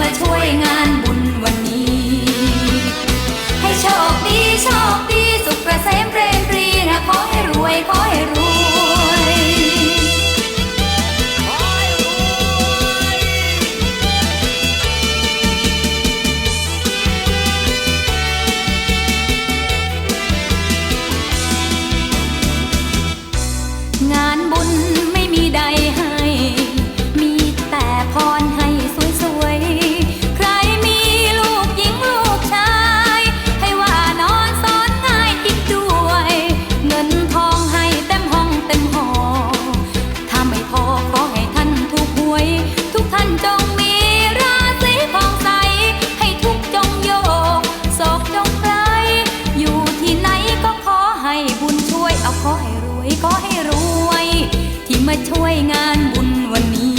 มาช่วยงานบุญวันนี้ ให้โชคดีโชคดีสุขประเสมเรีมปรีนะขอให้รวยขอให้รวยงานบุญ ช่วยงานบุญวันนี้